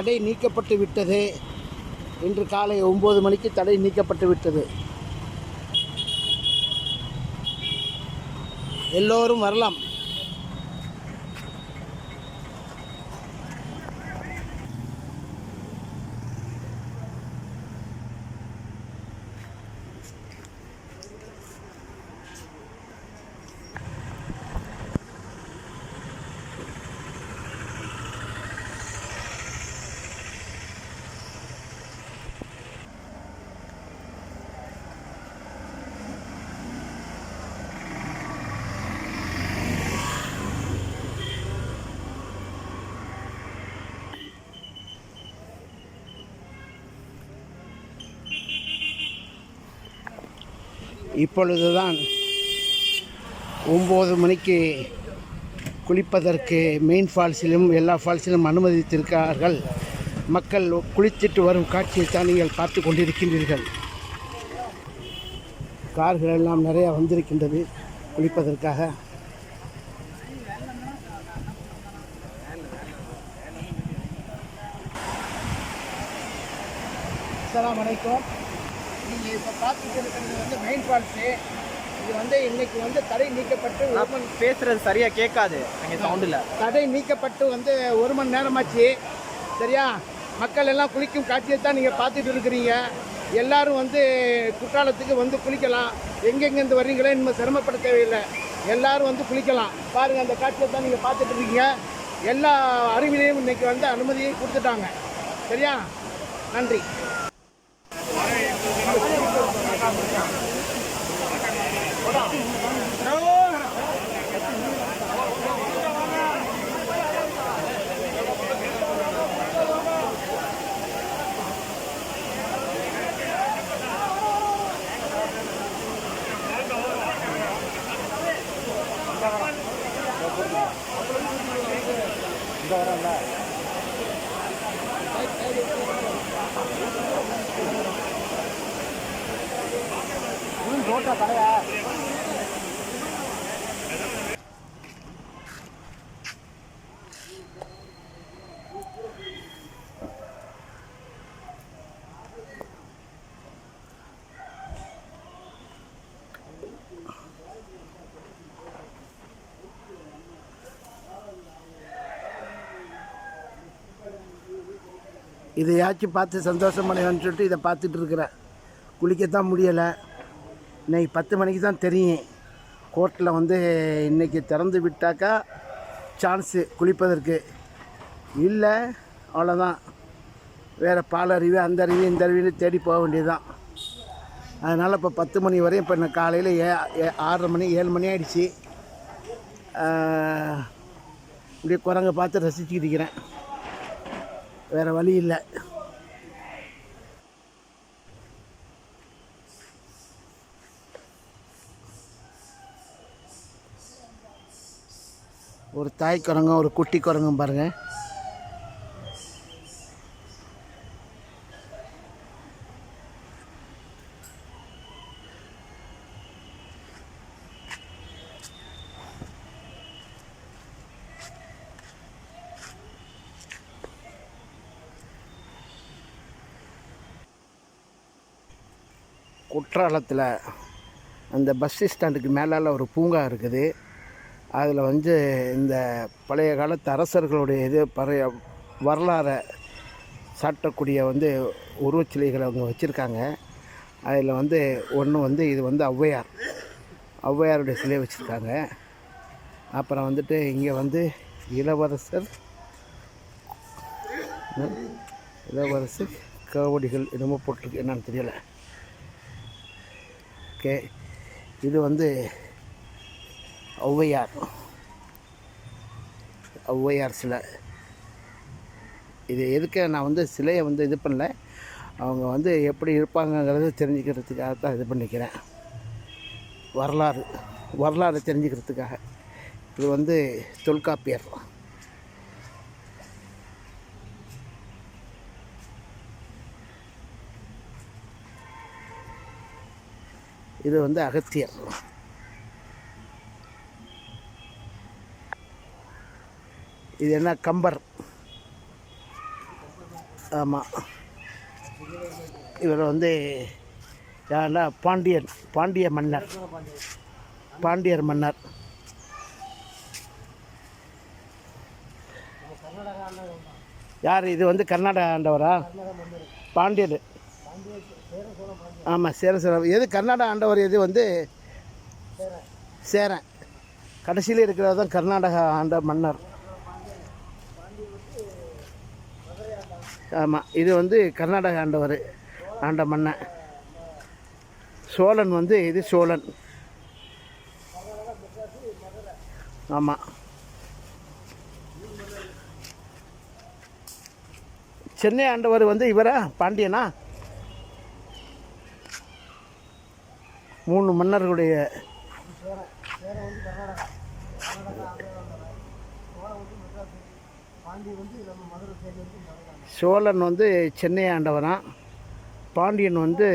தடை நீக்கப்பட்டு விட்டது இன்று காலை ஒம்பது மணிக்கு தடை நீக்கப்பட்டு விட்டது. எல்லோரும் வரலாம். இப்பொழுதுதான் ஒம்பது மணிக்கு குளிப்பதற்கு மெயின் ஃபால்ஸிலும் எல்லா ஃபால்ஸிலும் அனுமதித்திருக்கிறார்கள். மக்கள் குளித்துட்டு வரும் காட்சியை தான் நீங்கள் பார்த்து கொண்டிருக்கின்றீர்கள். கார்கள் எல்லாம் நிறையா வந்திருக்கின்றது குளிப்பதற்காக. அஸ்ஸலாமு வலைக்கும் நீங்கள் இப்போ பார்த்துட்டு இருக்கிறது வந்து மெயின் ஃபால்ஸு இது வந்து இன்னைக்கு வந்து தடை நீக்கப்பட்டு மணி பேசுறது சரியா கேட்காது. அங்க சவுண்டில் தடை நீக்கப்பட்டு வந்து ஒரு மணி நேரமாச்சு. சரியா? மக்கள் எல்லாம் குளிக்கும் காட்சியை தான் நீங்கள் பார்த்துட்டு இருக்கிறீங்க. எல்லாரும் வந்து குற்றாலத்துக்கு வந்து குளிக்கலாம். எங்கெங்கேருந்து வர்றீங்களோ இனிமேல் சிரமப்பட தேவையில்லை. எல்லாரும் வந்து குளிக்கலாம். பாருங்கள் அந்த காட்சியை தான் நீங்கள் பார்த்துட்டு இருக்கீங்க. எல்லா அருவிலையும் இன்னைக்கு வந்து அனுமதியை கொடுத்துட்டாங்க. சரியா? நன்றி. Thank you. இதையாச்சும் பார்த்து சந்தோஷம் சந்தோஷமடையான்னு சொல்லிட்டு இதை பார்த்துட்டு இருக்கிறேன். குளிக்கத்தான் முடியலை. இன்றைக்கி பத்து மணிக்கு தான் தெரியும். கோர்ட்டில் வந்து இன்றைக்கி திறந்து விட்டாக்கா சான்ஸு குளிப்பதற்கு. இல்லை அவ்வளோதான் வேறு பால் அருவி அந்த அருவி இந்த அருவின்னு தேடி போக வேண்டியதுதான். அதனால் இப்போ பத்து மணி வரையும் இப்போ நான் காலையில் ஏ ஏ- ஆறரை மணி ஏழு மணி ஆகிடுச்சி இப்படியே குரங்கை பார்த்து ரசிச்சுக்கிட்டு இருக்கிறேன். வேறு வழி இல்லை. ஒரு தாய் குரங்கும் ஒரு குட்டி குரங்கும் பாருங்கள் குற்றாலத்தில் அந்த பஸ் ஸ்டாண்டுக்கு மேலால் ஒரு பூங்கா இருக்குது. அதில் வந்து இந்த பழைய காலத்து அரசர்களுடைய இது பழைய வரலாறை சாட்டக்கூடிய வந்து உருவச்சிலைகளை அவங்க வச்சுருக்காங்க. அதில் வந்து ஒன்று வந்து இது வந்து ஔவையார். ஔவையாருடைய சிலை வச்சுருக்காங்க. அப்புறம் வந்துட்டு இங்கே வந்து இளவரசர் இளவரசர் காவடிகள் என்னமோ போட்டிருக்கு என்னன்னு தெரியலை. ஓகே. இது வந்து ஔவையார் ஔவையார் சிலை. இது எதுக்கு நான் வந்து சிலையை வந்து இது பண்ணல அவங்க வந்து எப்படி இருப்பாங்கங்கிறத தெரிஞ்சுக்கிறதுக்காக தான் இது பண்ணிக்கிறேன். வரலாறு வரலாறு தெரிஞ்சுக்கிறதுக்காக. இது வந்து தொல்காப்பியர். இது வந்து அகத்தியர். இது என்ன கம்பர். ஆமாம் இவர் வந்து யாருன்னா பாண்டியன் பாண்டிய மன்னர். பாண்டியர் மன்னர். யார் இது வந்து கர்நாடகா ஆண்டவரா? பாண்டியர். ஆமாம் சேர சேர எது கர்நாடகா ஆண்டவர் எது வந்து? சேரன். கடைசியில் இருக்கிறது தான் கர்நாடகா ஆண்ட மன்னர். ஆமாம் இது வந்து கர்நாடகா ஆண்டவர் ஆண்ட மன்னன். சோழன் வந்து இது சோழன். ஆமாம் சென்னை ஆண்டவர் வந்து இவரா பாண்டியனா? மூணு மன்னர்களுடைய சோழன் வந்து சென்னை ஆண்டவரான் பாண்டியன் வந்து